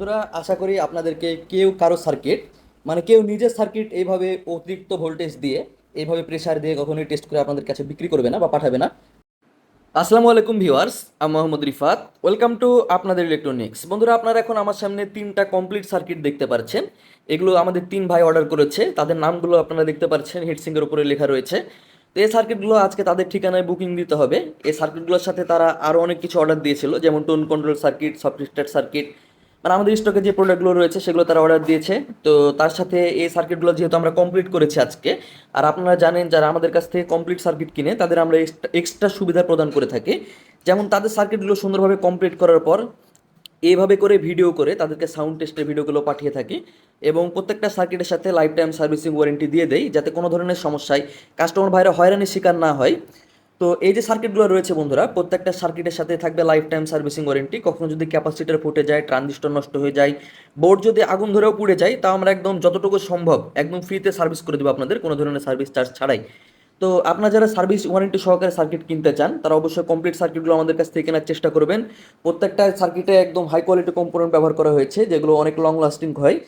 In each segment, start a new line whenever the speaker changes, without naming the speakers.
বন্ধুরা, আশা করি আপনাদেরকে কেউ কারও সার্কিট মানে কেউ নিজের সার্কিট এইভাবে অতিরিক্ত ভোল্টেজ দিয়ে এইভাবে প্রেশার দিয়ে কখনোই টেস্ট করে আপনাদের কাছে বিক্রি করবে না বা পাঠাবে না। আসসালামু আলাইকুম ভিউয়ার্স আমি মোহাম্মদ রিফাত। ওয়েলকাম টু আপনাদের ইলেকট্রনিক্স বন্ধুরা, আপনারা এখন আমার সামনে তিনটা কমপ্লিট সার্কিট দেখতে পাচ্ছেন এগুলো আমাদের তিন ভাই অর্ডার করেছে। তাদের নামগুলো আপনারা দেখতে পাচ্ছেন হেডসিংয়ের উপরে লেখা রয়েছে। তো এই সার্কিটগুলো আজকে তাদের ঠিকানায় বুকিং দিতে হবে। এই সার্কিটগুলোর সাথে তারা আরও অনেক কিছু অর্ডার দিয়েছিল, যেমন tone control circuit soft star circuit মানে আমাদের স্টকে যে প্রোডাক্টগুলো রয়েছে সেগুলো তারা অর্ডার দিয়েছে। তো তার সাথে এই সার্কিটগুলো যেহেতু আমরা কমপ্লিট করেছি আজকে, আর আপনারা জানেন যারা আমাদের কাছ থেকে কমপ্লিট সার্কিট কিনে, তাদের আমরা এক্সট্রা সুবিধা প্রদান করে থাকি। যেমন তাদের সার্কিটগুলো সুন্দরভাবে কমপ্লিট করার পর এইভাবে করে ভিডিও করে তাদেরকে সাউন্ড টেস্টের ভিডিওগুলো পাঠিয়ে থাকি এবং প্রত্যেকটা সার্কিটের সাথে লাইফ টাইম সার্ভিসিং ওয়ারেন্টি দিয়ে দেই, যাতে কোনো ধরনের সমস্যায় কাস্টমার ভাইরা হয়রানির শিকার না হয়। তো এই যে সার্কিটগুলো রয়েছে বন্ধুরা, প্রত্যেকটা সার্কিটের সাথে থাকবে লাইফ টাইম সার্ভিসিং ওয়ারেন্টি কখনো যদি ক্যাপাসিটার ফুটে যায় ট্রানজিস্টর নষ্ট হয়ে যায় বোর্ড যদি আগুন ধরেও পুড়ে যায়, তাও আমরা একদম যতটুকু সম্ভব একদম ফ্রিতে সার্ভিস করে দেবো আপনাদের, কোনো ধরনের সার্ভিস চার্জ ছাড়াই। তো আপনারা যারা সার্ভিস ওয়ারেন্টি সহকারে সার্কিট কিনতে চান, তারা অবশ্যই কমপ্লিট সার্কিটগুলো আমাদের কাছ থেকে কেনার চেষ্টা করবেন। প্রত্যেকটা সার্কিটে একদম হাই কোয়ালিটি কম্পোনেন্ট ব্যবহার করা হয়েছে, যেগুলো অনেক লং লাস্টিং হয়।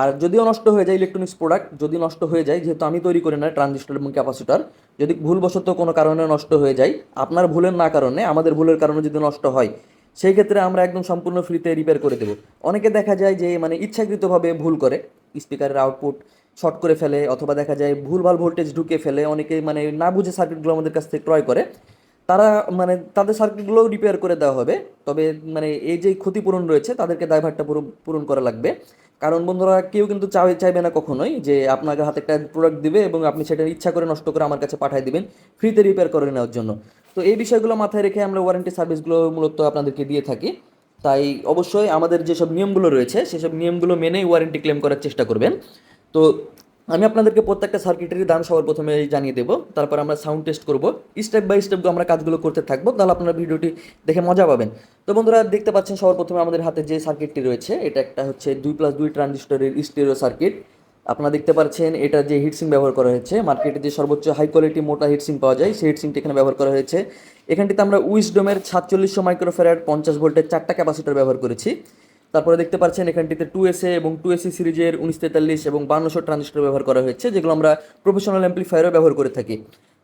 আর যদিও নষ্ট হয়ে যায় ইলেকট্রনিক্স প্রোডাক্ট যদি নষ্ট হয়ে যায়, যেহেতু আমি তৈরি করি না ট্রানজিস্টর এবং ক্যাপাসিটার যদি ভুলবশত কোনো কারণে নষ্ট হয়ে যায়, আপনার ভুলের না কারণে, আমাদের ভুলের কারণে যদি নষ্ট হয়, সেই ক্ষেত্রে আমরা একদম সম্পূর্ণ ফ্রিতে রিপেয়ার করে দেবো। অনেকে দেখা যায় যে মানে ইচ্ছাকৃতভাবে ভুল করে। স্পিকারের আউটপুট শর্ট করে ফেলে, অথবা দেখা যায় ভুলভাল ভোল্টেজ ঢুকে ফেলে, অনেকে মানে না বুঝে সার্কিটগুলো আমাদের কাছ থেকে ক্রয় করে। তারা মানে তাদের সার্কিটগুলোও রিপেয়ার করে দেওয়া হবে। তবে মানে এই যে ক্ষতিপূরণ রয়েছে, তাদেরকে দায়ভারটা পুরো, পূরণ করা লাগবে। কারণ বন্ধুরা, কেউ কিন্তু চাই, চাইবে না কখনোই যে আপনাকে হাতে একটা প্রোডাক্ট দিবে এবং আপনি সেটা ইচ্ছা করে নষ্ট করে আমার কাছে পাঠিয়ে দিবেন ফ্রিতে রিপেয়ার করে নেওয়ার জন্য। তো এই বিষয়গুলো মাথায় রেখে আমরা ওয়ারেন্টি সার্ভিসগুলো মূলত আপনাদেরকে দিয়ে থাকি। তাই অবশ্যই আমাদের যেসব নিয়মগুলো রয়েছে, সেসব নিয়মগুলো মেনেই ওয়ারেন্টি ক্লেম করার চেষ্টা করবেন। তো আমি আপনাদেরকে প্রত্যেকটা সার্কিটেরই দাম সবার প্রথমে জানিয়ে দেবো। তারপর আমরা সাউন্ড টেস্ট করব। স্টেপ বাই স্টেপ আমরা কাজগুলো করতে থাকব, তাহলে আপনারা ভিডিওটি দেখে মজা পাবেন। তো বন্ধুরা, দেখতে পাচ্ছেন সবার প্রথমে আমাদের হাতে যে সার্কিটটি রয়েছে, এটা একটা হচ্ছে দুই প্লাস দুই ট্রানজিস্টরের স্টেরিও সার্কিট আপনারা দেখতে পাচ্ছেন, এটা যে হিটসিং ব্যবহার করা হয়েছে মার্কেটে যে সর্বোচ্চ হাই কোয়ালিটি মোটা হিটসিং পাওয়া যায়, সেই হিটসিংটি এখানে ব্যবহার করা হয়েছে। এখানটিতে আমরা উইসডোমের সাতচল্লিশশো মাইক্রোফেরার পঞ্চাশ ভোল্টের চারটা ক্যাপাসিটার ব্যবহার করেছি। তারপরে দেখতে পাচ্ছেন এখানটিতে টু এসএ এবং টু এসি সিরিজের উনিশ তেতাল্লিশ এবং বান্নশো ট্রানজিস্টার ব্যবহার করা হয়েছে, যেগুলো আমরা প্রফেশনাল অ্যাম্পলিফায়ারও ব্যবহার করে থাকি।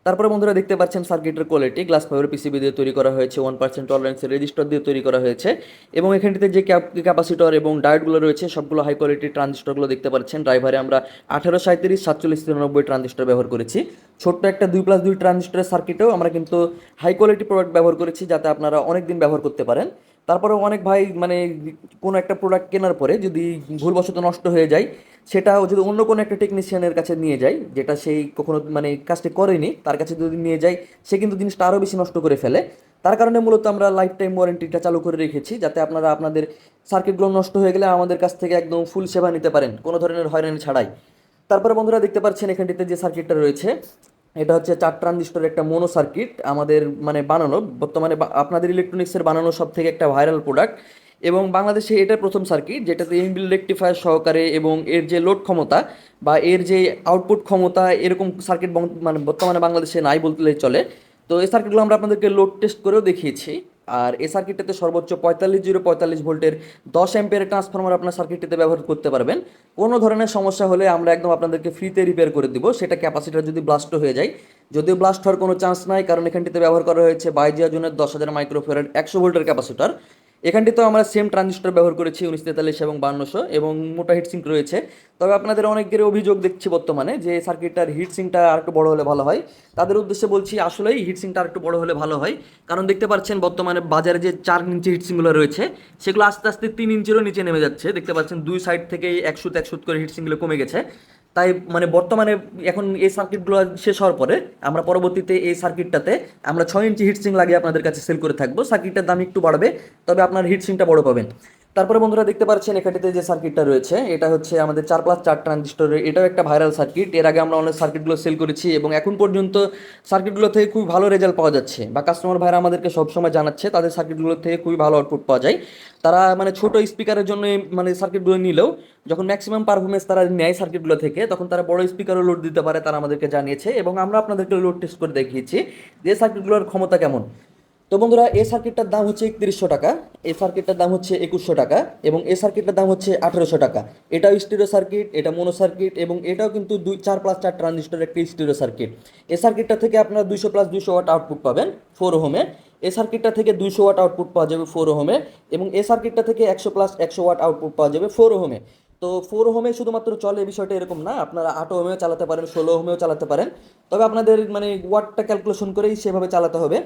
তারপরে বন্ধুরা দেখতে পাচ্ছেন সার্কিটের কোয়ালিটি গ্লাস ফাইবার পিসিবি দিয়ে তৈরি করা হয়েছে ওয়ান পার্সেন্ট টলারেন্সের রেজিস্টার দিয়ে তৈরি করা হয়েছে এবং এখানটিতে যে ক্যাপাসিটর এবং ডায়োডগুলো রয়েছে, সবগুলো হাই কোয়ালিটির ট্রানজিস্টরগুলো দেখতে পাচ্ছেন। ড্রাইভারে আমরা আঠারো সাঁত্রিশ সাতচল্লিশ, তিরানব্বই ট্রানজিস্টর ব্যবহার করেছি। ছোট্ট একটা দুই প্লাস দুই ট্রানজিস্টরের সার্কিটেও আমরা কিন্তু হাই কোয়ালিটি প্রোডাক্ট ব্যবহার করেছি, যাতে আপনারা অনেক দিন ব্যবহার করতে পারেন। তারপরে অনেক ভাই মানে কোনো একটা প্রোডাক্ট কেনার পরে যদি ভুলবশত নষ্ট হয়ে যায় সেটা যদি অন্য কোনো একটা টেকনিশিয়ানের কাছে নিয়ে যায়, যেটা সেই কখনো মানে কাজটি করেনি, তার কাছে যদি নিয়ে যায়, সে কিন্তু জিনিসটা আরও বেশি নষ্ট করে ফেলে। তার কারণে মূলত আমরা লাইফ টাইম ওয়ারেন্টিটা চালু করে রেখেছি, যাতে আপনারা আপনাদের সার্কিটগুলো নষ্ট হয়ে গেলে আমাদের কাছ থেকে একদম ফুল সেবা নিতে পারেন, কোনো ধরনের হয়রানি ছাড়াই। তারপরে বন্ধুরা দেখতে পাচ্ছেন এখানটিতে যে সার্কিটটা রয়েছে এটা হচ্ছে চার ট্রানজিস্টর একটা মোনো সার্কিট আমাদের মানে বানানো। বর্তমানে আপনাদের ইলেকট্রনিক্সের বানানো সব থেকে একটা ভাইরাল প্রোডাক্ট। এবং বাংলাদেশে এটা প্রথম সার্কিট, যেটাতে ইনবিল রেকটিফায়ার সহকারে এবং এর যে লোড ক্ষমতা বা এর যে আউটপুট ক্ষমতা, এরকম সার্কিট মানে বর্তমানে বাংলাদেশে নাই বলতে চলে। তো এই সার্কিটগুলো আমরা আপনাদেরকে লোড টেস্ট করেও দেখিয়েছি। আর এই সার্কিটটাতে সর্বোচ্চ পঁয়তাল্লিশ জিরো পঁয়তাল্লিশ ভোল্টের দশ অ্যাম্পিয়ারের ট্রান্সফর্মার আপনার সার্কিটটিতে ব্যবহার করতে পারবেন। কোনো ধরনের সমস্যা হলে আমরা একদম আপনাদেরকে ফ্রিতে রিপেয়ার করে দিব। সেটা ক্যাপাসিটার যদি ব্লাস্ট হয়ে যায়, যদিও ব্লাস্ট হওয়ার কোনো চান্স নাই, কারণ এখানটিতে ব্যবহার করা হয়েছে বাইজিয়া জুনের দশ হাজার মাইক্রোফেরার একশো ভোল্টের ক্যাপাসিটার এখানটিতেও আমরা সেম ট্রানজিস্টর ব্যবহার করেছি উনিশ তেতাল্লিশ এবং বান্নশো, এবং মোটা হিটসিঙ্ক রয়েছে। তবে আপনাদের অনেকের অভিযোগ দেখছি বর্তমানে যে সার্কিটটার হিটসিংটা আর একটু বড় হলে ভালো হয়। তাদের উদ্দেশ্যে বলছি আসলেই হিটসিংটা আর একটু বড় হলে ভালো হয়। কারণ দেখতে পাচ্ছেন বর্তমানে বাজারে যে চার ইঞ্চি হিটসিংগুলো রয়েছে, সেগুলো আস্তে আস্তে তিন ইঞ্চিরও নিচে নেমে যাচ্ছে। দেখতে পাচ্ছেন দুই সাইড থেকে এক সুত এক সুত করে হিটসিংগুলো কমে গেছে। তাই মানে বর্তমানে এখন এই সার্কিটগুলো শেষ হওয়ার পরে আমরা পরবর্তীতে এই সার্কিটটাতে আমরা ছয় ইঞ্চি হিটসিং লাগিয়ে আপনাদের কাছে সেল করে থাকব। সার্কিটটার দাম একটু বাড়বে, তবে আপনার হিটসিংটা বড় পাবেন। তারপরে বন্ধুরা দেখতে পাচ্ছেন এখানটিতে যে সার্কিটটা রয়েছে, এটা হচ্ছে আমাদের চার প্লাস চার ট্রানজিস্টরের এটাও একটা ভাইরাল সার্কিট এর আগে আমরা অনেক সার্কিটগুলো সেল করেছি এবং এখন পর্যন্ত সার্কিটগুলো থেকে খুবই ভালো রেজাল্ট পাওয়া যাচ্ছে। বা কাস্টমার ভাইরা আমাদেরকে সবসময় জানাচ্ছে, তাদের সার্কিটগুলো থেকে খুবই ভালো আউটপুট পাওয়া যায়। তারা মানে ছোট স্পিকারের জন্য মানে সার্কিটগুলো নিলেও, যখন ম্যাক্সিমাম পারফরমেন্স তারা নেয় সার্কিটগুলো থেকে, তখন তারা বড় স্পিকারও লোড দিতে পারে, তারা আমাদেরকে জানিয়েছে এবং আমরা আপনাদেরকে লোড টেস্ট করে দেখিয়েছি যে সার্কিটগুলোর ক্ষমতা কেমন। তো বন্ধুরা, এ সার্কিটটার দাম হচ্ছে একত্রিশশো টাকা এই সার্কিটটার দাম হচ্ছে একুশশো টাকা এবং এ সার্কিটটার দাম হচ্ছে আঠেরোশো টাকা। এটাও স্টিরিও সার্কিট, এটা মোনো সার্কিট এবং এটাও কিন্তু দুই, চার প্লাস চার ট্রানজিস্টার একটি স্টিরিও সার্কিট। এ সার্কিটটা থেকে আপনারা দুইশো প্লাস দুইশো ওয়াট আউটপুট পাবেন ফোর হোমে এ। সার্কিটটা থেকে দুইশো ওয়াট আউটপুট পাওয়া যাবে ফোর হোমে এবং এ সার্কিটটা থেকে একশো প্লাস একশো ওয়াট আউটপুট পাওয়া যাবে ফোর হোমে তো ফোর হোমে শুধুমাত্র চলে বিষয়টা এরকম না, আপনারা আট হোমেও চালাতে পারেন, ষোলো হোমেও চালাতে পারেন। তবে আপনাদের মানে ওয়াটটা ক্যালকুলেশন করেই সেভাবে চালাতে হবে।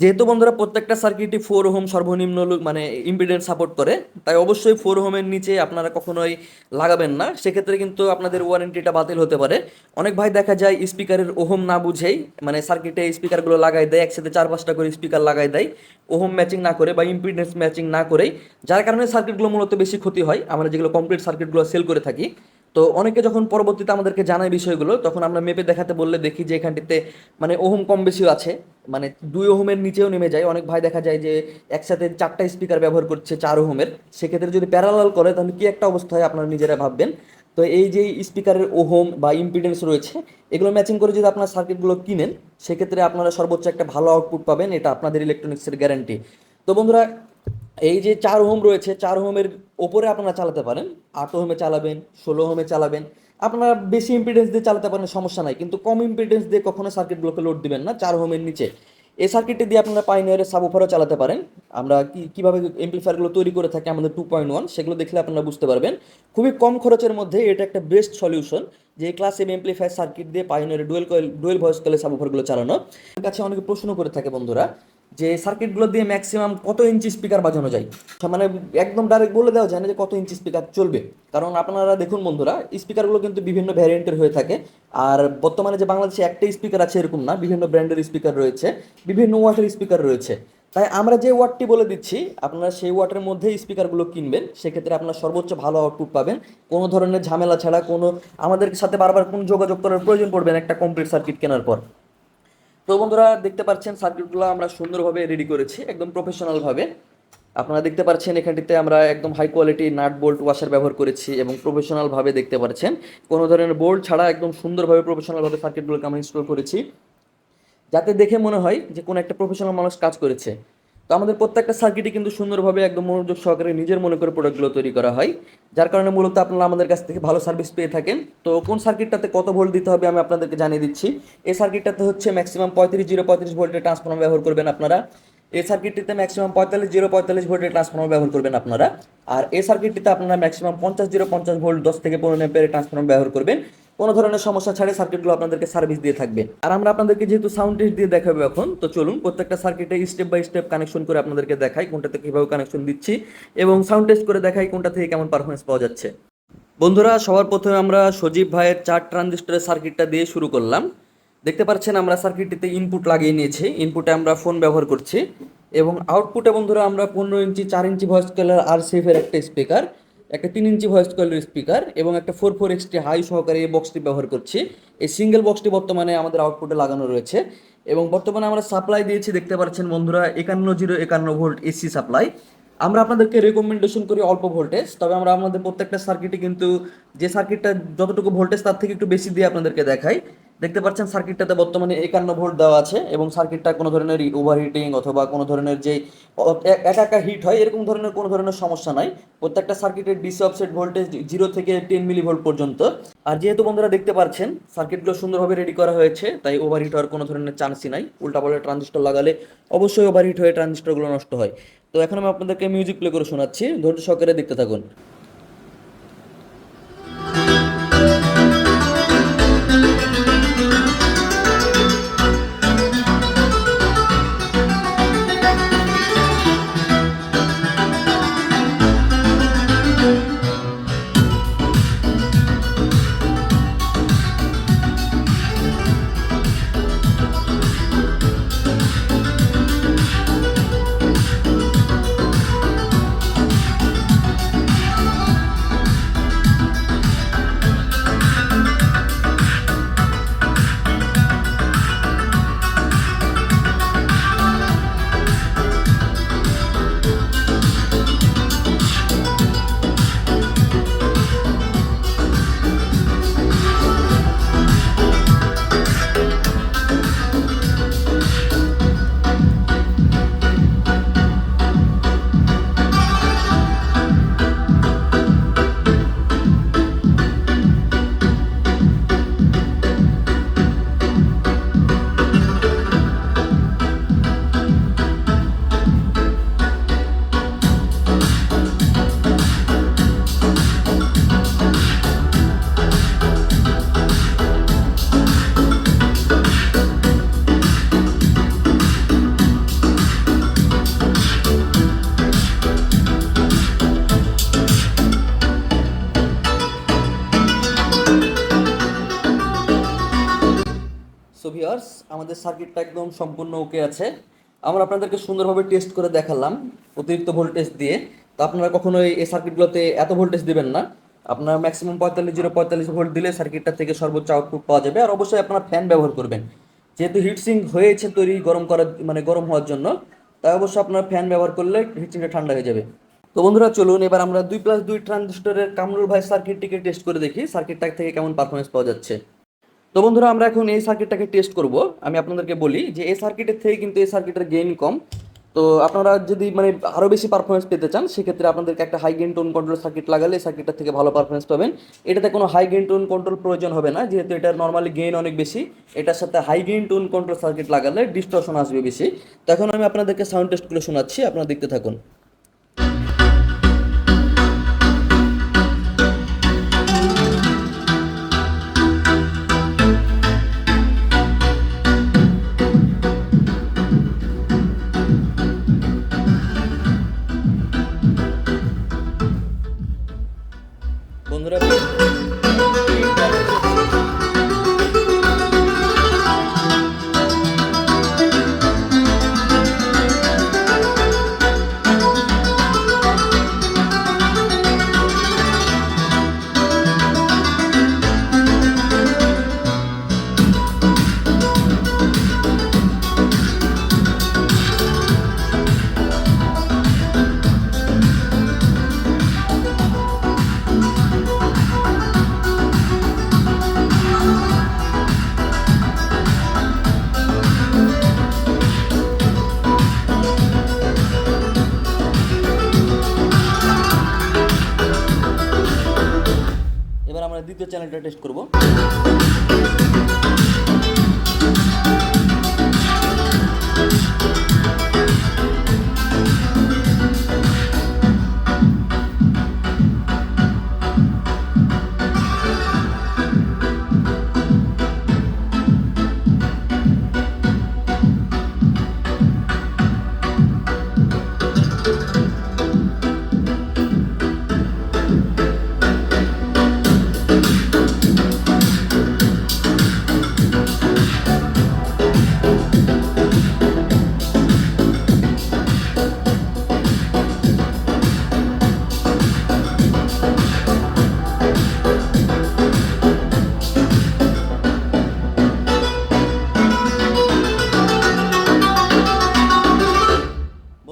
যেহেতু বন্ধুরা প্রত্যেকটা সার্কিটই ফোর হোম সর্বনিম্ন মানে ইম্পিডেন্স সাপোর্ট করে, তাই অবশ্যই ফোর হোমের নিচে আপনারা কখনোই লাগাবেন না। সেক্ষেত্রে কিন্তু আপনাদের ওয়ারেন্টিটা বাতিল হতে পারে। অনেক ভাই দেখা যায় স্পিকারের ওহম না বুঝেই মানে সার্কিটে স্পিকারগুলো লাগাই দেয়, একসাথে চার পাঁচটা করে স্পিকার লাগাই দেয় ওহম ম্যাচিং না করে বা ইম্পিডেন্স ম্যাচিং না করেই। যার কারণে সার্কিটগুলো মূলত বেশি ক্ষতি হয়। আমরা যেগুলো কমপ্লিট সার্কিটগুলো সেল করে থাকি তো অনেকে যখন পরবর্তীতে আমাদেরকে জানায় বিষয়গুলো, তখন আমরা মেপে দেখাতে বললে দেখি যে এখানটিতে মানে ওহম কম বেশিও আছে। মানে দুই ওহমের নিচেও নেমে যায়। অনেক ভাই দেখা যায় যে একসাথে চারটা স্পিকার ব্যবহার করছে চার ওহমের। সেক্ষেত্রে যদি প্যারালাল করে, তাহলে কি একটা অবস্থা হয় আপনারা নিজেরা ভাববেন? তো এই যে স্পিকারের ওহম বা ইম্পিডেন্স রয়েছে, এগুলো ম্যাচিং করে যদি আপনার সার্কিটগুলো কিনেন, সেক্ষেত্রে আপনারা সর্বোচ্চ একটা ভালো আউটপুট পাবেন। এটা আপনাদের ইলেকট্রনিক্সের গ্যারান্টি তো বন্ধুরা এই যে চার হোম রয়েছে, চার হোমের ওপরে আপনারা চালাতে পারেন। আট হোমে চালাবেন, ষোলো হোমে চালাবেন। আপনারা বেশি ইম্পিডেন্স দিয়ে চালাতে পারেন, সমস্যা নাই। কিন্তু কম ইম্পিডেন্স দিয়ে কখনো সার্কিটগুলোকে লোড দিবেন না, চার হোমের নিচে। এই সার্কিটটি দিয়ে আপনারা পাইনিয়ারের সাবুফারও চালাতে পারেন। আমরা কি, কীভাবে এমপ্লিফায়ারগুলো তৈরি করে থাকি আমাদের টু পয়েন্ট ওয়ান সেগুলো দেখলে আপনারা বুঝতে পারবেন। খুবই কম খরচের মধ্যে এটা একটা বেস্ট সলিউশন যে ক্লাস এম এমপ্লিফায়ার সার্কিট দিয়ে পাইনিয়ারের ডুয়েল কয়েল ডুয়েল ভয়েস কয়েলের সাবুফারগুলো চালানো। কাছে অনেকে প্রশ্ন করে থাকে বন্ধুরা যে সার্কিটগুলো দিয়ে ম্যাক্সিমাম কত ইঞ্চি স্পিকার বাজানো যায়। মানে একদম ডাইরেক্ট বলে দেওয়া যায় না যে কত ইঞ্চি স্পিকার চলবে। কারণ আপনারা দেখুন বন্ধুরা স্পিকারগুলো কিন্তু বিভিন্ন ভ্যারিয়েন্টের হয়ে থাকে। আর বর্তমানে যে বাংলাদেশে একটাই স্পিকার আছে এরকম না, বিভিন্ন ব্র্যান্ডের স্পিকার রয়েছে, বিভিন্ন ওয়াটের স্পিকার রয়েছে। তাই আমরা যে ওয়াটটি বলে দিচ্ছি, আপনারা সেই ওয়াটের মধ্যে স্পিকারগুলো কিনবেন। সেক্ষেত্রে আপনারা সর্বোচ্চ ভালো আউটপুট পাবেন। কোনো ধরনের ঝামেলা ছাড়া কোনো, আমাদের সাথে বারবার কোনো যোগাযোগ করার প্রয়োজন পড়বে না একটা কমপ্লিট সার্কিট কেনার পর। তো বন্ধুরা দেখতে পাচ্ছেন সার্কিটগুলো আমরা সুন্দরভাবে রেডি করেছি, একদম প্রফেশনাল ভাবে। আপনারা দেখতে পাচ্ছেন এখানটিতে আমরা একদম high quality nut bolt washer ব্যবহার করেছি এবং প্রফেশনালভাবে দেখতে পাচ্ছেন। কোনো ধরনের বোল্ট ছাড়া একদম সুন্দরভাবে প্রফেশনালভাবে সার্কিটগুলোকে আমরা ইনস্টল করেছি। যাতে দেখে মনে হয় যে কোনো একটা প্রফেশনাল মানুষ কাজ করেছে। তো আমাদের প্রত্যেকটা সার্কিটই কিন্তু সুন্দরভাবে একদম মনোযোগ সহকারে নিজের মনে করে প্রোডাক্টগুলো তৈরি করা হয়। যার কারণে মূলত আপনারা আমাদের কাছ থেকে ভালো সার্ভিস পেয়ে থাকেন। তো কোন সার্কিটটাতে কত ভোল্ট দিতে হবে আমি আপনাদেরকে জানিয়ে দিচ্ছি। এই সার্কিটটাতে হচ্ছে ম্যাক্সিমাম পঁয়ত্রিশ জিরো পঁয়ত্রিশ ভোল্টের ট্রান্সফর্মার ব্যবহার করবেন আপনারা। এই সার্কিটটিতে ম্যাক্সিমাম পঁয়তাল্লিশ জিরো পঁয়তাল্লিশ ভোল্টের ট্রান্সফর্মার ব্যবহার করবেন আপনারা। আর এই সার্কিটটিতে আপনারা ম্যাক্সিমাম পঞ্চাশ জিরো পঞ্চাশ ভোল্ট দশ থেকে পনেরো এম্পিয়ারের ট্রান্সফর্মার ব্যবহার করবেন। কোনো ধরনের সমস্যা ছাড়াই সার্কিটগুলো আপনাদেরকে সার্ভিস দিয়ে থাকবে। আর আমরা আপনাদেরকে যেহেতু সাউন্ড টেস্ট দিয়ে দেখাবো এখন, তো চলুন প্রত্যেকটা সার্কিটে স্টেপ বাই স্টেপ কানেকশন করে আপনাদেরকে দেখাই কোনটাতে কীভাবে কানেকশন দিচ্ছি এবং সাউন্ড টেস্ট করে দেখাই কোনটা থেকে কেমন পারফরমেন্স পাওয়া যাচ্ছে। বন্ধুরা, সবার প্রথমে আমরা সজীব ভাইয়ের চার ট্রানজিস্টরের সার্কিটটা দিয়ে শুরু করলাম। দেখতে পাচ্ছেন আমরা সার্কিটটিতে ইনপুট লাগিয়ে নিয়েছি। ইনপুটে আমরা ফোন ব্যবহার করছি এবং আউটপুটে বন্ধুরা আমরা পনেরো ইঞ্চি, চার ইঞ্চি ভয়েস কলার আর সেফের একটা স্পিকার একটা তিন ইঞ্চি ভয়েস কলের স্পিকার এবং একটা ফোর ফোর এক্সটি হাই সহকারে এই বক্সটি ব্যবহার করছি। এই সিঙ্গেল বক্সটি বর্তমানে আমাদের আউটপুটে লাগানো রয়েছে এবং বর্তমানে আমরা সাপ্লাই দিয়েছি, দেখতে পাচ্ছেন বন্ধুরা, একান্ন জিরো একান্ন ভোল্ট এসি সাপ্লাই আমরা আপনাদেরকে রেকমেন্ডেশন করি অল্প ভোল্টেজ তবে আমরা আমাদের প্রত্যেকটা সার্কিটে কিন্তু যে সার্কিটটা যতটুকু ভোল্টেজ তার থেকে একটু বেশি দিয়ে আপনাদেরকে দেখাই। দেখতে পাচ্ছেন সার্কিটটাতে বর্তমানে একান্ন ভোল্ট দেওয়া আছে এবং সার্কিটটা কোনো ধরনের ওভারহিটিং অথবা কোনো ধরনের যে একা একা হিট হয়, এরকম ধরনের কোনো ধরনের সমস্যা নাই। প্রত্যেকটা সার্কিটের ডিসি অফসেট ভোল্টেজ জিরো থেকে টেন মিলি ভোল্ট পর্যন্ত। আর যেহেতু বন্ধুরা দেখতে পাচ্ছেন, সার্কিটগুলো সুন্দরভাবে রেডি করা হয়েছে, তাই ওভারহিট হওয়ার কোনো ধরনের চান্সই নাই। উল্টাপাল্টা ট্রানজিস্টর লাগালে অবশ্যই ওভারহিট হয়ে ট্রানজিস্টরগুলো নষ্ট হয়। তো এখন আমি আপনাদেরকে মিউজিক প্লে করে শোনাচ্ছি। ধৈর্য সহকারে দেখতে থাকুন। ভিউয়ার্স, আমাদের সার্কিটটা একদম সম্পূর্ণ ওকে আছে। আমরা আপনাদেরকে সুন্দরভাবে টেস্ট করে দেখালাম অতিরিক্ত ভোল্টেজ দিয়ে। তো আপনারা কখনোই এই সার্কিটগুলোতে এত ভোল্টেজ দিবেন না। আপনার ম্যাক্সিমাম পঁয়তাল্লিশ জিরো পঁয়তাল্লিশ ভোল্ট দিলে সার্কিটটা থেকে সর্বোচ্চ আউটপুট পাওয়া যাবে। আর অবশ্যই আপনারা ফ্যান ব্যবহার করবেন। যেহেতু হিটসিং হয়েছে তৈরি গরম করার মানে গরম হওয়ার জন্য, তাই অবশ্যই আপনার ফ্যান ব্যবহার করলে হিটসিংটা ঠান্ডা হয়ে যাবে। তো বন্ধুরা, চলুন এবার আমরা দুই প্লাস দুই ট্রানজিস্টরের কামরুল ভাই সার্কিটটিকে টেস্ট করে দেখি। সার্কিটটা থেকে কেমন পারফরমেন্স পাওয়া যাচ্ছে। তো বন্ধুরা, আমরা এখন এই সার্কিটটাকে টেস্ট করব। আমি আপনাদেরকে বলি যে এই সার্কিটের থেকে কিন্তু এই সার্কিটের গেইন কম। তো আপনারা যদি মানে আরও বেশি পারফরমেন্স পেতে চান, সেক্ষেত্রে আপনাদেরকে একটা high gain tone control circuit লাগালে এই সার্কিটটা থেকে ভালো পারফরমেন্স পাবেন। এটাতে কোনো হাই গেইন টোন কন্ট্রোল প্রয়োজন হবে না, যেহেতু এটার নর্মালি গেইন অনেক বেশি। এটার সাথে high gain tone control circuit লাগালে ডিস্টর্শন আসবে বেশি। তো এখন আমি আপনাদেরকে সাউন্ড টেস্টগুলো শোনাচ্ছি, আপনারা দেখতে থাকুন। টেস্ট করব।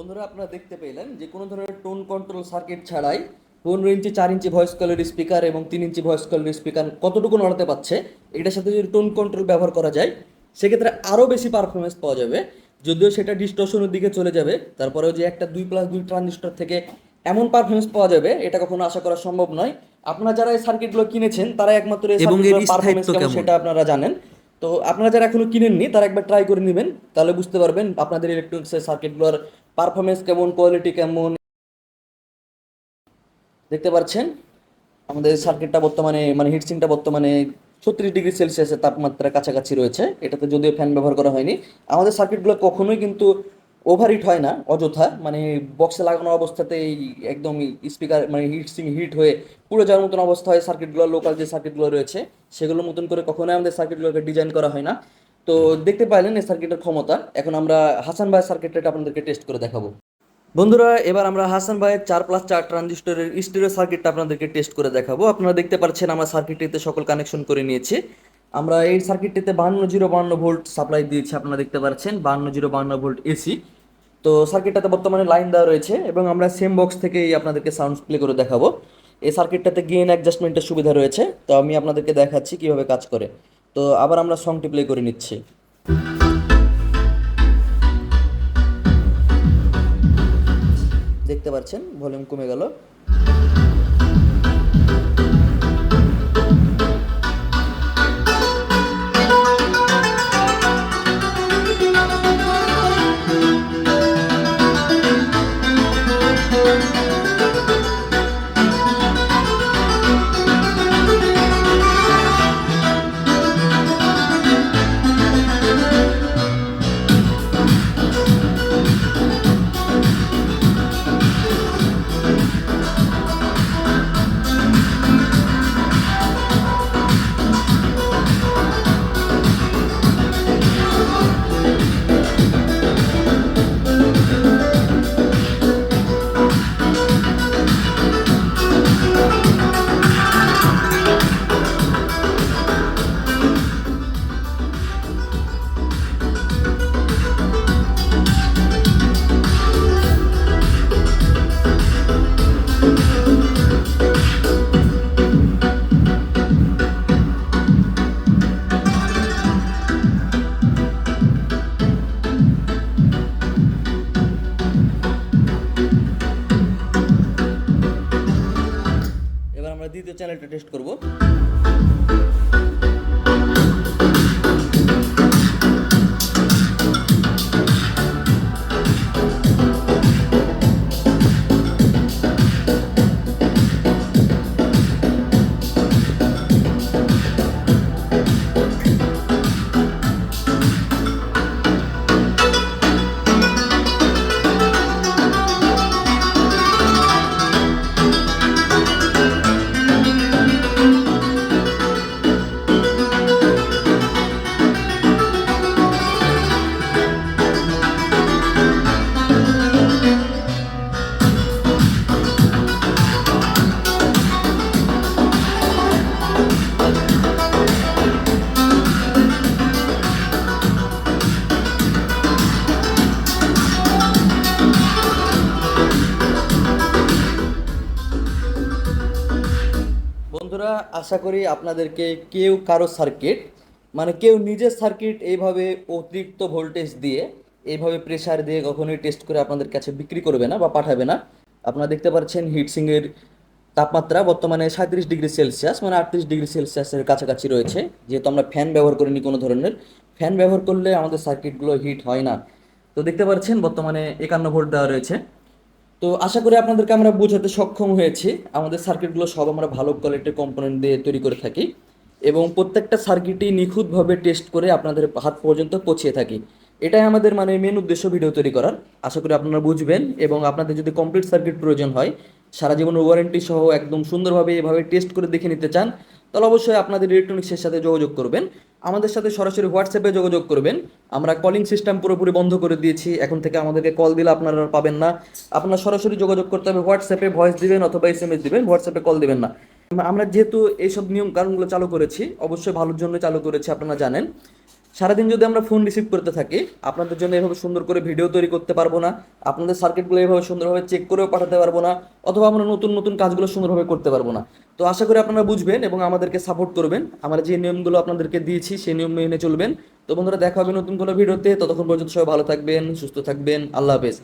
বন্ধুরা আপনারা দেখতে পেলেন যে কোনো ধরনের টোন কন্ট্রোল সার্কিট ছাড়াই পনেরো ইঞ্চি চার ইঞ্চি ভয়েস কলের স্পিকার এবং তিন ইঞ্চি ভয়েস কলের স্পিকার কতটুকু নড়াতে পারছে এটার সাথে যদি টোন কন্ট্রোল ব্যবহার করা যায় সেক্ষেত্রে আরও বেশি পারফরমেন্স পাওয়া যাবে। যদিও সেটা ডিস্টর্শনের দিকে চলে যাবে তারপরেও যে একটা দুই প্লাস দুই ট্রানজিস্টর থেকে এমন পারফরমেন্স পাওয়া যাবে এটা কখনো আশা করা সম্ভব নয়। আপনারা যারা এই সার্কিটগুলো কিনেছেন তারা একমাত্র এই সার্কিটগুলোর পারফরমেন্স কেমন
কেমন?
সেটা আপনারা জানেন। তো আপনারা যারা এখনও কিনেননি তারা একবার ট্রাই করে নেবেন তাহলে বুঝতে পারবেন আপনাদের ইলেকট্রনিক্সের সার্কিটগুলোর পারফরমেন্স কেমন, কোয়ালিটি কেমন? দেখতে পাচ্ছেন? আমাদের সার্কিটটা বর্তমানে মানে হিটসিংটা বর্তমানে ছত্রিশ ডিগ্রি সেলসিয়াসের তাপমাত্রা কাছাকাছি রয়েছে। এটাতে যদিও ফ্যান ব্যবহার করা হয়নি। আমাদের সার্কিটগুলো কখনোই কিন্তু ওভারহিট হয় না, অযথা। মানে বক্সে লাগানো অবস্থাতেই একদম স্পিকার মানে হিটসিং হিট হয়ে পুরো যাওয়ার মতন অবস্থা হয় সার্কিটগুলো লোকাল যে সার্কিটগুলো রয়েছে, সেগুলোর মতন করে কখনোই আমাদের সার্কিটগুলোকে ডিজাইন করা হয় না। তো দেখতে পাইলেন এই সার্কিটের ক্ষমতা। এখন আমরা হাসান ভাই সার্কিটটা আপনাদেরকে টেস্ট করে দেখাবো। বন্ধুরা, এবার আমরা হাসান ভাইয়ের চার প্লাস চার ট্রানজিস্টরের স্টিরিও সার্কিটটা আপনাদেরকে টেস্ট করে দেখাবো। আপনারা দেখতে পাচ্ছেন আমরা সার্কিটটিতে সকল কানেকশন করে নিয়েছি। আমরা এই সার্কিটটিতে বান্ন জিরো বান্ন ভোল্ট সাপ্লাই দিয়েছি, আপনারা দেখতে পাচ্ছেন বান্ন জিরো বান্ন ভোল্ট এসি তো সার্কিটটাতে বর্তমানে লাইন দেওয়া রয়েছে এবং আমরা সেম বক্স থেকেই আপনাদেরকে সাউন্ড প্লে করে দেখাবো। এই সার্কিটটাতে গেইন অ্যাডজাস্টমেন্টের সুবিধা রয়েছে। তো আমি আপনাদেরকে দেখাচ্ছি কীভাবে কাজ করে। তো আবার আমরা সংটি প্লে করে নিচ্ছি। দেখতে পাচ্ছেন ভলিউম কমে গেল। আশা করি আপনাদেরকে কেউ কারও সার্কিট মানে কেউ নিজের সার্কিট এইভাবে অতিরিক্ত ভোল্টেজ দিয়ে, এইভাবে প্রেশার দিয়ে কখনোই টেস্ট করে আপনাদের কাছে বিক্রি করবে না বা পাঠাবে না। আপনারা দেখতে পাচ্ছেন হিটসিংয়ের তাপমাত্রা বর্তমানে সাঁত্রিশ ডিগ্রি সেলসিয়াস মানে আটত্রিশ ডিগ্রি সেলসিয়াসের কাছাকাছি রয়েছে। যেহেতু আমরা ফ্যান ব্যবহার করিনি কোনো ধরনের ফ্যান ব্যবহার করলে আমাদের সার্কিটগুলো হিট হয় না। তো দেখতে পাচ্ছেন বর্তমানে একান্ন ভোল্ট দেওয়া রয়েছে। তো আশা করি আপনাদেরকে আমরা বোঝাতে সক্ষম হয়েছি। আমাদের সার্কিটগুলো সব আমরা ভালো কোয়ালিটির কম্পোনেন্ট দিয়ে তৈরি করে থাকি এবং প্রত্যেকটা সার্কিটই নিখুঁতভাবে টেস্ট করে আপনাদের হাত পর্যন্ত পৌঁছিয়ে থাকি। এটাই আমাদের মানে মেন উদ্দেশ্য ভিডিও তৈরি করার। আশা করি আপনারা বুঝবেন এবং আপনাদের যদি কমপ্লিট সার্কিট প্রয়োজন হয়, সারা জীবন ওয়ারেন্টি সহ একদম সুন্দরভাবে এভাবে টেস্ট করে দেখে নিতে চান, তাহলে অবশ্যই আপনাদের ইলেকট্রনিক্সের সাথে যোগাযোগ করবেন। আমাদের সাথে সরাসরি হোয়াটসঅ্যাপে যোগাযোগ করবেন। আমরা কলিং সিস্টেম পুরোপুরি বন্ধ করে দিয়েছি। এখন থেকে আমাদেরকে কল দিলে আপনারা পাবেন না। আপনারা সরাসরি যোগাযোগ করতে হবে হোয়াটসঅ্যাপে ভয়েস দিবেন অথবা এস এম এস দিবেন, হোয়াটসঅ্যাপে কল দিবেন না। আমরা যেহেতু এইসব নিয়ম কারণগুলো চালু করেছি, অবশ্যই ভালোর জন্য চালু করেছি, আপনারা জানেন। সারাদিন যদি আমরা ফোন রিসিভ করতে থাকি, আপনাদের জন্য এভাবে সুন্দর করে ভিডিও তৈরি করতে পারব না, আপনাদের সার্কিটগুলো এভাবে সুন্দরভাবে চেক করেও পাঠাতে পারব না, অথবা আমরা নতুন নতুন কাজগুলো সুন্দরভাবে করতে পারব না। তো আশা করি আপনারা বুঝবেন এবং আমাদেরকে সাপোর্ট করবেন। আমরা যে নিয়মগুলো আপনাদেরকে দিয়েছি, সেই নিয়ম মেনে চলবেন। তো বন্ধুরা, দেখা হবে নতুন কোনো ভিডিওতে ততক্ষণ পর্যন্ত সবাই ভালো থাকবেন, সুস্থ থাকবেন। আল্লাহ হাফেজ।